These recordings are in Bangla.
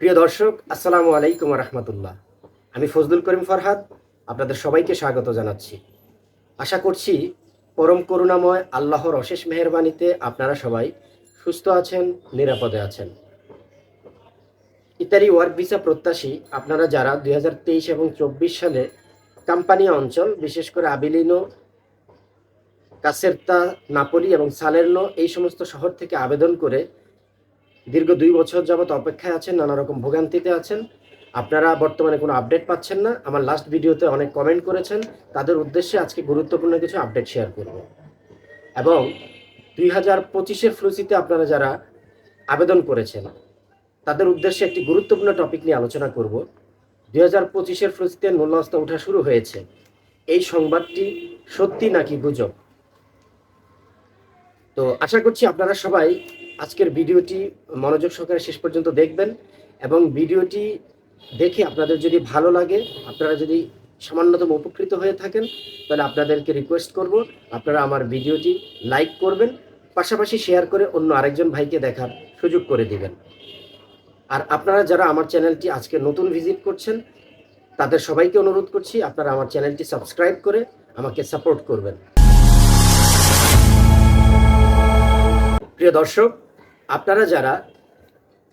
প্রিয় দর্শক, আসসালামু আলাইকুম রহমতুল্লাহ। আমি ফজলুল করিম ফরহাদ, আপনাদের সবাইকে স্বাগত জানাচ্ছি। আশা করছি পরম করুণাময় আল্লাহর অশেষ মেহরবানিতে আপনারা সবাই সুস্থ আছেন, নিরাপদে আছেন। ইত্যাদি ওয়ার্ক ভিসা প্রত্যাশী আপনারা যারা দুই হাজার তেইশ এবং চব্বিশ সালে কাম্পানি অঞ্চল, বিশেষ করে আবিলিনো, কাসেরতা, নাপোলি এবং সালের্নো এই সমস্ত শহর থেকে আবেদন করে দীর্ঘ দুই বছর যাবত অপেক্ষায় আছেন, নানা রকম ভোগান্তিতে আছেন। আপনারা বর্তমানে কোনো আপডেট পাচ্ছেন না। আমার লাস্ট ভিডিওতে অনেক কমেন্ট করেছেন। তাদের উদ্দেশ্যে আজকে গুরুত্বপূর্ণ কিছু আপডেট শেয়ার করব। এবং দুই হাজার পঁচিশের ফ্লুসিতে আপনারা যারা আবেদন করেছেন, তাদের উদ্দেশ্যে একটি গুরুত্বপূর্ণ টপিক নিয়ে আলোচনা করব। দুই হাজার পঁচিশের ফ্লুসিতে নূল্যস্তা ওঠা শুরু হয়েছে। এই সংবাদটি সত্যি নাকি গুজব? তো আশা করছি আপনারা সবাই আজকের ভিডিওটি মনোযোগ সহকারে শেষ পর্যন্ত দেখবেন এবং ভিডিওটি দেখে আপনাদের যদি ভালো লাগে, আপনারা যদি সামান্যতম উপকৃত হয়ে থাকেন, তাহলে আপনাদেরকে রিকোয়েস্ট করব, আপনারা আমার ভিডিওটি লাইক করবেন, পাশাপাশি শেয়ার করে অন্য আরেকজন ভাইকে দেখার সুযোগ করে দিবেন। আর আপনারা যারা আমার চ্যানেলটি আজকে নতুন ভিজিট করছেন, তাদের সবাইকে অনুরোধ করছি, আপনারা আমার চ্যানেলটি সাবস্ক্রাইব করে আমাকে সাপোর্ট করবেন। প্রিয় দর্শক আপনারা যারা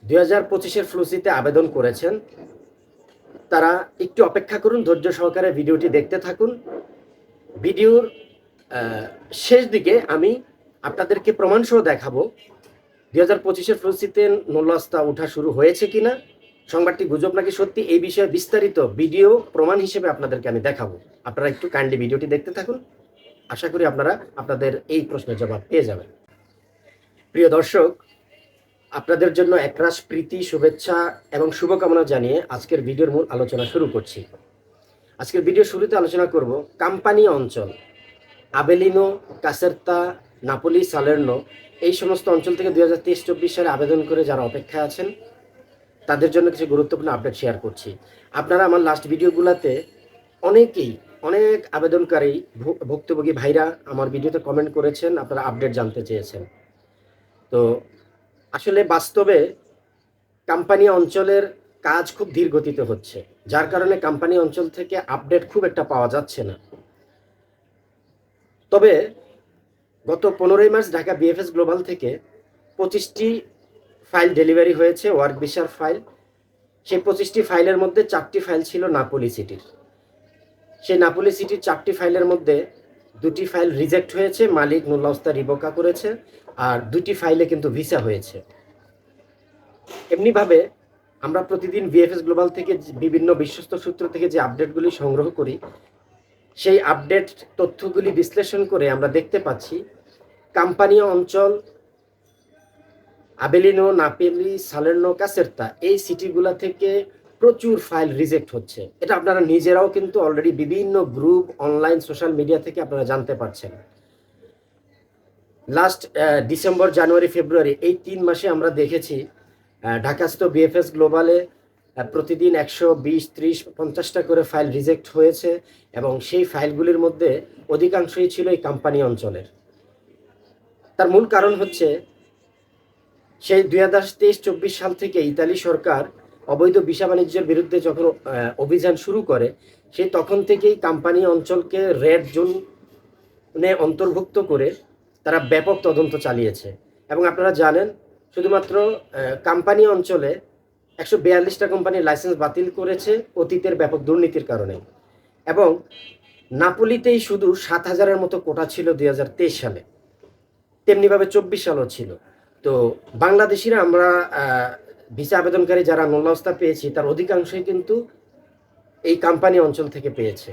দুই হাজার পঁচিশের ফ্লুসিতে আবেদন করেছেন, তারা একটু অপেক্ষা করুন, ধৈর্য সহকারে ভিডিওটি দেখতে থাকুন। ভিডিওর শেষ দিকে আমি আপনাদেরকে প্রমাণসহ দেখাবো দুই হাজার পঁচিশের ফ্লুসিতে নল্লাস্তা ওঠা শুরু হয়েছে কি না সংবাদটি গুজব নাকি সত্যি, এই বিষয়ে বিস্তারিত ভিডিও প্রমাণ হিসেবে আপনাদেরকে আমি দেখাবো। আপনারা একটু কাইন্ডলি ভিডিওটি দেখতে থাকুন। আশা করি আপনারা আপনাদের এই প্রশ্নের জবাব পেয়ে যাবেন। প্রিয় দর্শক আপনাদের জন্য একরাশ প্রীতি, শুভেচ্ছা এবং শুভকামনা জানিয়ে আজকের ভিডিওর মূল আলোচনা শুরু করছি। আজকের ভিডিও শুরুতে আলোচনা করব কাম্পানি অঞ্চল। আবেলিনো, কাসেরতা, নাপোলি, সালের্নো এই সমস্ত অঞ্চল থেকে দুই হাজার তেইশ চব্বিশ সালে আবেদন করে যারা অপেক্ষায় আছেন, তাদের জন্য কিছু গুরুত্বপূর্ণ আপডেট শেয়ার করছি। আপনারা আমার লাস্ট ভিডিওগুলোতে অনেকেই, অনেক আবেদনকারী ভুক্তভোগী ভাইরা আমার ভিডিওতে কমেন্ট করেছেন, আপনারা আপডেট জানতে চেয়েছেন। তো আসলে বাস্তবে কোম্পানি অঞ্চলের কাজ খুব ধীর গতিতে হচ্ছে, যার কারণে কোম্পানি অঞ্চল থেকে আপডেট খুব একটা পাওয়া যাচ্ছে না। তবে গত পনেরোই মার্চ ঢাকা বিএফএস গ্লোবাল থেকে পঁচিশটি ফাইল ডেলিভারি হয়েছে, ওয়ার্ক ভিসার ফাইল সেই পঁচিশটি ফাইলের মধ্যে চারটি ফাইল ছিল নাপোলি সিটির সেই নাপোলি সিটির চারটি ফাইলের মধ্যে দুটি ফাইল রিজেক্ট হয়েছে, মালিক নুল্লাস্তা রিবোকা করেছে। আর দুটি ফাইলে কিন্তু ভিসা হয়েছে। এমনিভাবে আমরা প্রতিদিন বিএফএস গ্লোবাল থেকে বিভিন্ন বিশ্বস্ত সূত্র থেকে যে আপডেটগুলি সংগ্রহ করি, সেই আপডেট তথ্যগুলি বিশ্লেষণ করে আমরা দেখতে পাচ্ছি কোম্পানি অঞ্চল আবেলিনো, নাপেলি, সালের্নো, কাসেরতা, এই সিটিগুলা থেকে প্রচুর ফাইল রিজেক্ট হচ্ছে। এটা আপনারা নিজেরাও কিন্তু অলরেডি বিভিন্ন গ্রুপ অনলাইন সোশ্যাল মিডিয়া থেকে আপনারা জানতে পারছেন। লাস্ট ডিসেম্বর জানুয়ারি ফেব্রুয়ারি এই তিন মাসে আমরা দেখেছি আহ, ঢাকাস্থ বিএফএস গ্লোবালে প্রতিদিন একশো বিশ ত্রিশ পঞ্চাশটা করে ফাইল রিজেক্ট হয়েছে এবং সেই ফাইলগুলির মধ্যে অধিকাংশই ছিল এই কোম্পানি অঞ্চলের। তার মূল কারণ হচ্ছে সেই দুই হাজার তেইশ চব্বিশ সাল থেকে ইতালি সরকার অবৈধ ভিসা বাণিজ্যের বিরুদ্ধে যখন অভিযান শুরু করে সেই তখন থেকেই কোম্পানি অঞ্চলকে রেড জোনে অন্তর্ভুক্ত করে তারা ব্যাপক তদন্ত চালিয়েছে। এবং আপনারা জানেন, শুধুমাত্র কোম্পানি অঞ্চলে একশো বিয়াল্লিশটা কোম্পানির লাইসেন্স বাতিল করেছে অতীতের ব্যাপক দুর্নীতির কারণে। এবং নাপোলিতেই শুধু সাত হাজারের মতো কোটা ছিল দুই হাজার তেইশ সালে। তেমনিভাবে চব্বিশ সালও ছিল। তো বাংলাদেশিরা আমরা ভিসা আবেদনকারী যারা নল্লাস্তা পেয়েছি, তার অধিকাংশই কিন্তু এই কোম্পানি অঞ্চল থেকে পেয়েছে।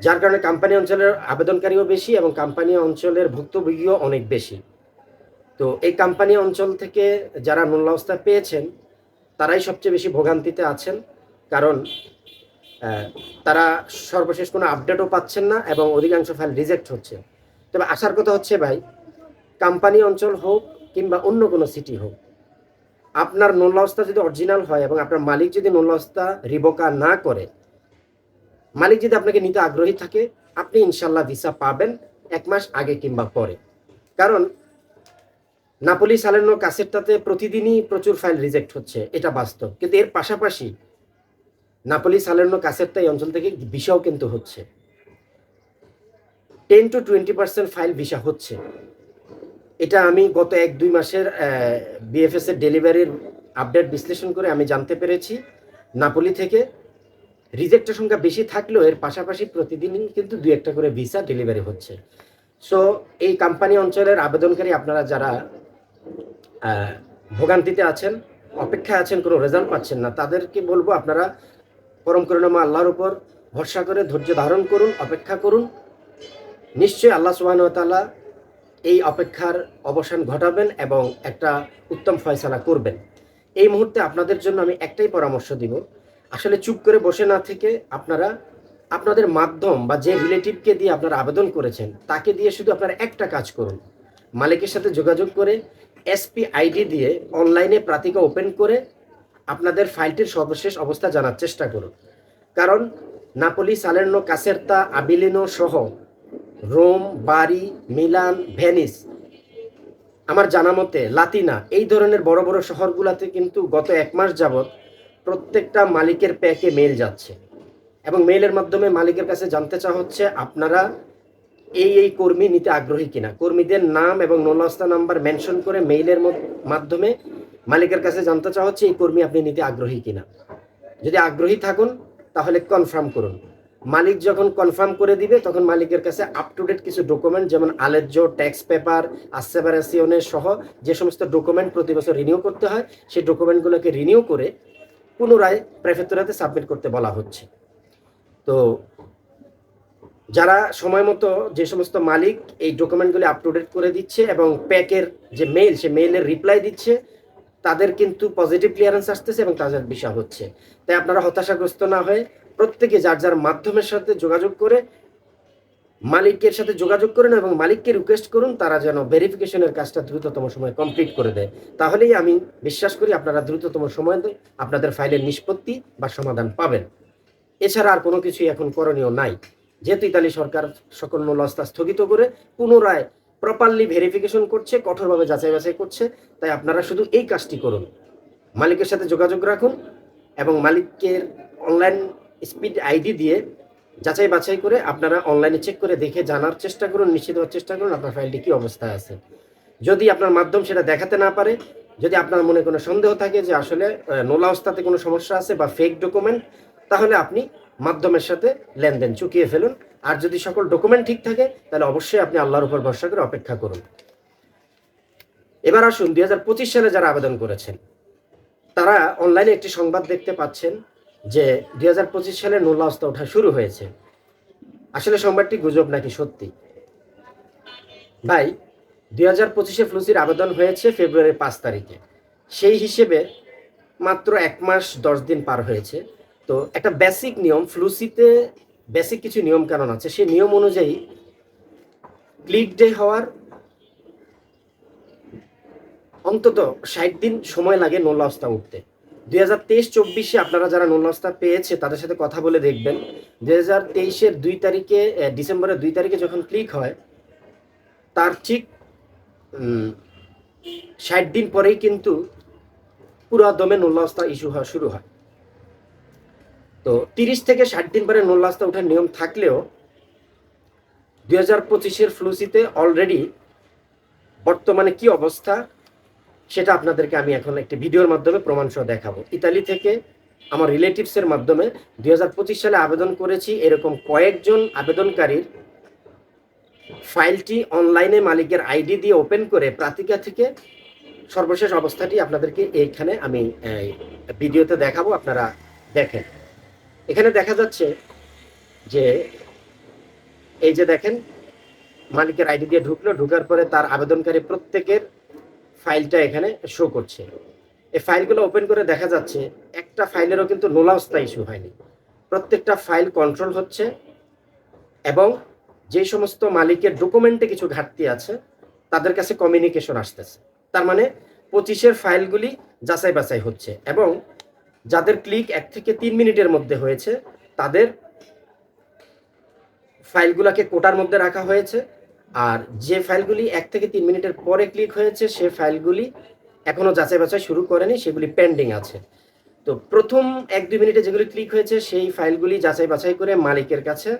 যার কারণে কোম্পানি অঞ্চলের আবেদনকারীও বেশি এবং কোম্পানি অঞ্চলের ভুক্তভোগীও অনেক বেশি। তো এই কোম্পানি অঞ্চল থেকে যারা নল্লাস্তা পেয়েছেন, তারাই সবচেয়ে বেশি ভোগান্তিতে আছেন। কারণ তারা সর্বশেষ কোনো আপডেটও পাচ্ছেন না এবং অধিকাংশ ফাইল রিজেক্ট হচ্ছে। তবে আসার কথা হচ্ছে ভাই কোম্পানি অঞ্চল হোক কিংবা অন্য কোনো সিটি হোক, আপনার নোল্লাস্তা যদি অরিজিনাল হয় এবং আপনার মালিক যদি নোল্লাস্তা রিবোকা না করে মালিক যদি আপনাকে নিতে আগ্রহী থাকে, আপনি ইনশাল্লাহ ভিসা পাবেন এক মাস আগে কিংবা পরে। কারণ নাপোলি সালেনো কাসেটটাতে প্রতিদিনই প্রচুর ফাইল রিজেক্ট হচ্ছে, এটা বাস্তব। কিন্তু এর পাশাপাশি নাপোলি সালেনো কাসেটটা এই অঞ্চল থেকে ভিসাও কিন্তু হচ্ছে। Ten to twenty percent file visa হচ্ছে। এটা আমি গত এক, দুই মাসের বিএফএস এর ডেলিভারির আপডেট বিশ্লেষণ করে আমি জানতে পেরেছি। নাপোলি থেকে রিজেক্টের সংখ্যা বেশি থাকলেও এর পাশাপাশি প্রতিদিনই কিন্তু দু একটা করে ভিসা ডেলিভারি হচ্ছে। সো এই কোম্পানি অঞ্চলের আবেদনকারী আপনারা যারা ভোগান্তিতে আছেন, অপেক্ষায় আছেন, কোনো রেজাল্ট পাচ্ছেন না, তাদেরকে বলব আপনারা পরম করুণামা আল্লাহর উপর ভরসা করে ধৈর্য ধারণ করুন, অপেক্ষা করুন। নিশ্চয়ই আল্লাহ সুবাহতাল্লাহ এই অপেক্ষার অবসান ঘটাবেন এবং একটা উত্তম ফয়সালা করবেন। এই মুহূর্তে আপনাদের জন্য আমি একটাই পরামর্শ দিব আসলে চুপ করে বসে না থেকে আপনারা আপনাদের মাধ্যম বা যে রিলেটিভকে দিয়ে আপনারা আবেদন করেছেন, তাকে দিয়ে শুধু আপনারা একটা কাজ করুন। মালিকের সাথে যোগাযোগ করে এসপি আইডি দিয়ে অনলাইনে প্রাতিকা ওপেন করে আপনাদের ফাইলটির সর্বশেষ অবস্থা জানার চেষ্টা করুন। কারণ নাপোলি, সালের্নো, কাসেরতা, আবিলিনো সহ রোম, বারি, মিলান, ভেনিস, আমার জানা মতে লাতিনা, এই ধরনের বড় বড় শহরগুলোতে কিন্তু গত এক মাস যাবৎ প্রত্যেকটা মালিকের প্যাকে মেল যাচ্ছে। এবং মেইলের মাধ্যমে মালিকের কাছে জানতে চাওয়া হচ্ছে, আপনারা এই এই কর্মী নিতে আগ্রহী কিনা? কর্মীদের নাম এবং নোলাস্তা নাম্বার মেনশন করে মেইলের মাধ্যমে মালিকের কাছে জানতে চাওয়া হচ্ছে, এই কর্মী আপনি নিতে আগ্রহী কিনা? যদি আগ্রহী থাকুন, তাহলে কনফার্ম করুন। মালিক যখন কনফার্ম করে দিবে, তখন মালিকের কাছে আপ টু ডেট কিছু ডকুমেন্ট যেমন আলেজ্য ট্যাক্স পেপার আসেভারেশনের সহ যে সমস্ত ডকুমেন্ট প্রতি বছর রিনিউ করতে হয়, সেই ডকুমেন্টগুলোকে রিনিউ করে পুনরায় প্রেফেক্টরাতে সাবমিট করতে বলা হচ্ছে। তো যারা সময় মতো যে সমস্ত মালিক এই ডকুমেন্টগুলি আপটুডেট করে দিচ্ছে এবং প্যাকের যে মেইল সে মেইলের রিপ্লাই দিচ্ছে, তাদের কিন্তু পজিটিভ ক্লিয়ারেন্স আসতেছে এবং তাদের বিষয় হচ্ছে। তাই আপনারা হতাশাগ্রস্ত না হয়ে প্রত্যেকে যার যার মাধ্যমের সাথে যোগাযোগ করে মালিকের সাথে যোগাযোগ করুন এবং মালিককে রিকোয়েস্ট করুন, তারা যেন ভেরিফিকেশনের কাজটা দ্রুততম সময়ে কমপ্লিট করে দেয়। তাহলেই আমি বিশ্বাস করি আপনারা দ্রুততম সময়ে আপনাদের ফাইলের নিষ্পত্তি বা সমাধান পাবেন। এছাড়া আর কোনো কিছুই এখন করণীয় নাই। যেহেতু ইতালি সরকার সকল নলস্তা স্থগিত করে পুনরায় প্রপারলি ভেরিফিকেশন করছে, কঠোরভাবে যাচাই বাছাই করছে, তাই আপনারা শুধু এই কাজটি করুন। মালিকের সাথে যোগাযোগ রাখুন এবং মালিকের অনলাইন স্পিড আইডি দিয়ে যাচাই বাছাই করে আপনারা অনলাইনে চেক করে দেখে জানার চেষ্টা করুন, নিশ্চিত হওয়ার চেষ্টা করুন, আপনার ফাইলটি কি অবস্থায় আছে। যদি আপনার মাধ্যম সেটা দেখাতে না পারে, যদি আপনার মনে কোনো সন্দেহ থাকে যে আসলে নোলা অবস্থাতে কোনো সমস্যা আছে বা ফেক ডকুমেন্ট তাহলে আপনি মাধ্যমের সাথে লেনদেন চুকিয়ে ফেলুন। আর যদি সকল ডকুমেন্ট ঠিক থাকে, তাহলে অবশ্যই আপনি আল্লাহর উপর ভরসা করে অপেক্ষা করুন। এবার আসুন, দুই হাজার পঁচিশ সালে যারা আবেদন করেছেন, তারা অনলাইনে একটি সংবাদ দেখতে পাচ্ছেন। যে দুই হাজার পঁচিশ সালে নোলা অবস্থা ওঠা শুরু হয়েছে। আসলে সংবাদটি গুজব নাকি সত্যি? ভাই, দুই হাজার পঁচিশে ফ্লুসির আবেদন হয়েছে ফেব্রুয়ারি পাঁচ তারিখে। সেই হিসেবে মাত্র এক মাস দশ দিন পার হয়েছে। তো একটা বেসিক নিয়ম, ফ্লুসিতে বেসিক কিছু নিয়ম কানুন আছে। সেই নিয়ম অনুযায়ী ক্লিক ডে হওয়ার অন্তত ষাট দিন সময় লাগে নোলা অবস্থা উঠতে দুই হাজার তেইশ চব্বিশে আপনারা যারা নোলা অবস্থা পেয়েছে, তাদের সাথে কথা বলে দেখবেন। দুই হাজার তেইশের দুই তারিখে ডিসেম্বরের দুই তারিখে যখন ক্লিক হয়, তার ঠিক ষাট দিন পরেই কিন্তু পুরো দমে নোল্লাস্তা ইস্যু হওয়া শুরু হয়। তো তিরিশ থেকে ষাট দিন পরে নোল্লাস্তা ওঠার নিয়ম থাকলেও দুই হাজার পঁচিশের ফ্লুসিতে অলরেডি বর্তমানে কি অবস্থা সেটা আপনাদেরকে আমি এখন একটি ভিডিওর মাধ্যমে প্রমাণ সহ দেখাবো। ইতালি থেকে আমার রিলেটিভসের মাধ্যমে দুই হাজার পঁচিশ সালে আবেদন করেছি এরকম কয়েকজন আবেদনকারীর ফাইলটি অনলাইনে মালিকের আইডি দিয়ে ওপেন করে প্রাতিকা থেকে সর্বশেষ অবস্থাটি আপনাদেরকে এইখানে আমি ভিডিওতে দেখাবো, আপনারা দেখেন। এখানে দেখা যাচ্ছে যে, এই যে দেখেন, মালিকের আইডি দিয়ে ঢুকলো, ঢুকার পরে তার আবেদনকারী প্রত্যেকের ফাইলটা এখানে শো করছে। এই ফাইলগুলো ওপেন করে দেখা যাচ্ছে, একটা ফাইলেরও কিন্তু নোলাস্তা ইস্যু হয়নি। প্রত্যেকটা ফাইল কন্ট্রোল হচ্ছে এবং যে সমস্ত মালিকের ডকুমেন্টে কিছু ঘাটতি আছে, তাদের কাছে কমিউনিকেশন আসতেছে। তার মানে পঁচিশের ফাইলগুলি যাচাই বাছাই হচ্ছে এবং যাদের ক্লিক এক থেকে তিন মিনিটের মধ্যে হয়েছে, তাদের ফাইলগুলোকে কোটার মধ্যে রাখা হয়েছে। আর যে ফাইলগুলি এক থেকে তিন মিনিটের পরে ক্লিক হয়েছে, সে ফাইলগুলি এখনও যাচাই বাছাই শুরু করেনি, সেগুলি পেন্ডিং আছে। তো প্রথম এক দুই মিনিটে যেগুলি ক্লিক হয়েছে, সেই ফাইলগুলি যাচাই বাছাই করে মালিকের কাছে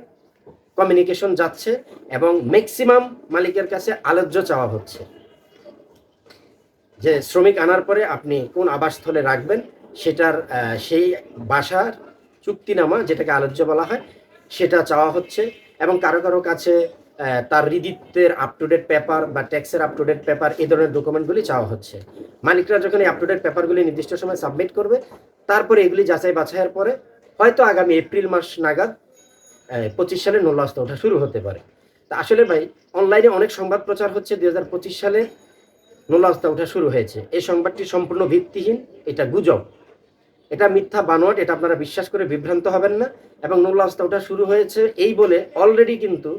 কমিউনিকেশন যাচ্ছে এবং ম্যাক্সিমাম মালিকের কাছে আলোচ্য চাওয়া হচ্ছে। যে শ্রমিক আনার পরে আপনি কোন আবাসস্থলে রাখবেন, সেটার সেই বাসার চুক্তিনামা, যেটাকে আলোচ্য বলা হয়, সেটা চাওয়া হচ্ছে এবং কারও কারও কাছে তার রিদিত্বের আপ টু ডেট পেপার বা ট্যাক্সের আপ টু ডেট পেপার এই ধরনের ডকুমেন্টগুলি চাওয়া হচ্ছে। মালিকরা যখন এই আপ টু ডেট পেপারগুলি নির্দিষ্ট সময় সাবমিট করবে, তারপরে এগুলি যাচাই বাছাইয়ের পরে হয়তো আগামী এপ্রিল মাস নাগাদ পঁচিশ সালে নোল্লাস্ত ওঠা শুরু হতে পারে। তা আসলে ভাই অনলাইনে অনেক সংবাদ প্রচার হচ্ছে দুই হাজার পঁচিশ সালে নোলাস্তা ওঠা শুরু হয়েছে। এই সংবাদটি সম্পূর্ণ ভিত্তিহীন, এটা গুজব। এটা মিথ্যা বানোয়াট, এটা আপনারা বিশ্বাস করে বিভ্রান্ত হবেন না। এবং নোলাস্তা ওঠা শুরু হয়েছে এই বলে অলরেডি কিন্তু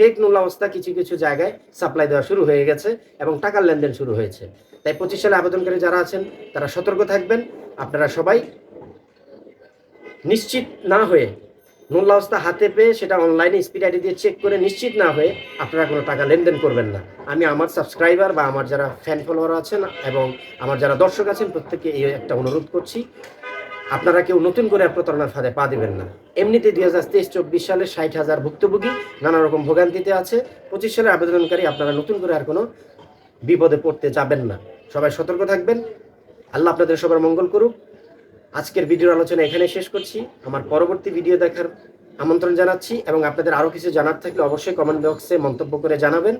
ফেক নোলাবস্থা কিছু কিছু জায়গায় সাপ্লাই দেওয়া শুরু হয়ে গেছে এবং টাকার লেনদেন শুরু হয়েছে। তাই পঁচিশ সালে আবেদনকারী যারা আছেন, তারা সতর্ক থাকবেন। আপনারা সবাই নিশ্চিত না হয়ে নোল্লা অবস্থা হাতে পেয়ে সেটা অনলাইনে স্পিড আইডি দিয়ে চেক করে নিশ্চিত না হয়ে আপনারা কোনো টাকা লেনদেন করবেন না। আমি আমার সাবস্ক্রাইবার বা আমার যারা ফ্যান ফলোয়ার আছেন এবং আমার যারা দর্শক আছেন, প্রত্যেককে এই একটা অনুরোধ করছি আপনারা কেউ নতুন করে প্রতারণার ফাঁদে পা দিবেন না। এমনিতে দুই হাজার তেইশ, চব্বিশ সালে ষাট হাজার ভুক্তভোগী নানা রকম ভোগান্তিতে আছে। পঁচিশ সালের আবেদনকারী আপনারা নতুন করে আর কোনো বিপদে পড়তে যাবেন না। সবাই সতর্ক থাকবেন। আল্লাহ আপনাদের সবার মঙ্গল করুক। আজকের ভিডিওর আলোচনা এখানে শেষ করছি। আমার পরবর্তী ভিডিও দেখার আমন্ত্রণ জানাচ্ছি এবং আপনাদের আরও কিছু জানার থাকলে অবশ্যই কমেন্ট বক্সে মন্তব্য করে জানাবেন।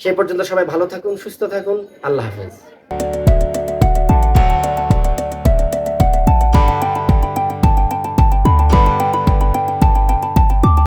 সেই পর্যন্ত সবাই ভালো থাকুন, সুস্থ থাকুন। আল্লাহ হাফেজ।